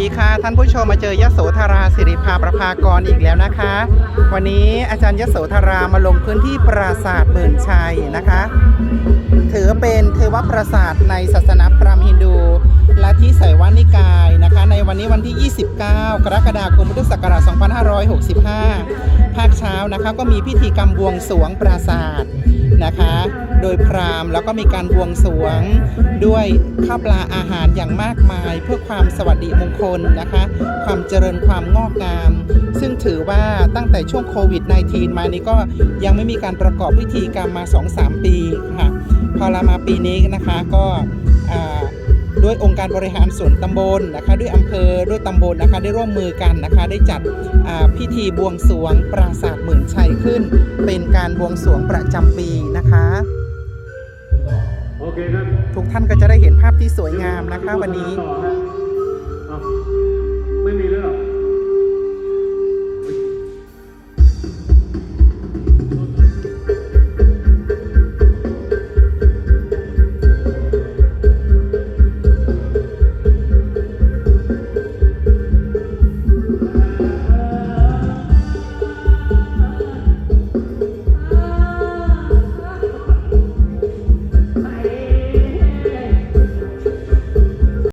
สวัสดีค่ะ ท่านผู้ชมมาเจอยโสธราสิริภาประภากรอีกแล้วนะคะ วันนี้อาจารย์ยโสธรามาลงพื้นที่ปราสาทหมื่นชัยนะคะ ถือเป็นเทวปราสาทในศาสนาพราหมณ์ฮินดูลัทธิไสยวานิกายนะคะ ในวันนี้วันที่ 29 กรกฎาคมพุทธศักราช2565 ภาคเช้านะคะก็มีพิธีกรรมบวงสวงปราสาทนะคะ โดยพราหมณ์แล้วก็มีการบวงสวงด้วยข้าวปลาอาหารอย่างมากมาย เพื่อความสวัสดิมงคลนะคะ ความเจริญความงอกงาม ซึ่งถือว่าตั้งแต่ช่วงโควิด -19 มานี้ก็ยังไม่มีการประกอบพิธีกรรมมา 2-3 ปีค่ะพอเรามาปีนี้นะคะก็อ่า ด้วยองค์การบริหารส่วนตำบลนะคะ ด้วยอำเภอด้วยตำบลนะคะ ได้ร่วมมือกันนะคะ ได้จัดอ่าพิธีบวงสรวงปราสาทหมื่นชัยขึ้น เป็นการบวงสรวงประจำปีนะคะโอเคครับทุกท่านก็จะได้เห็นภาพที่สวยงามนะคะวันนี้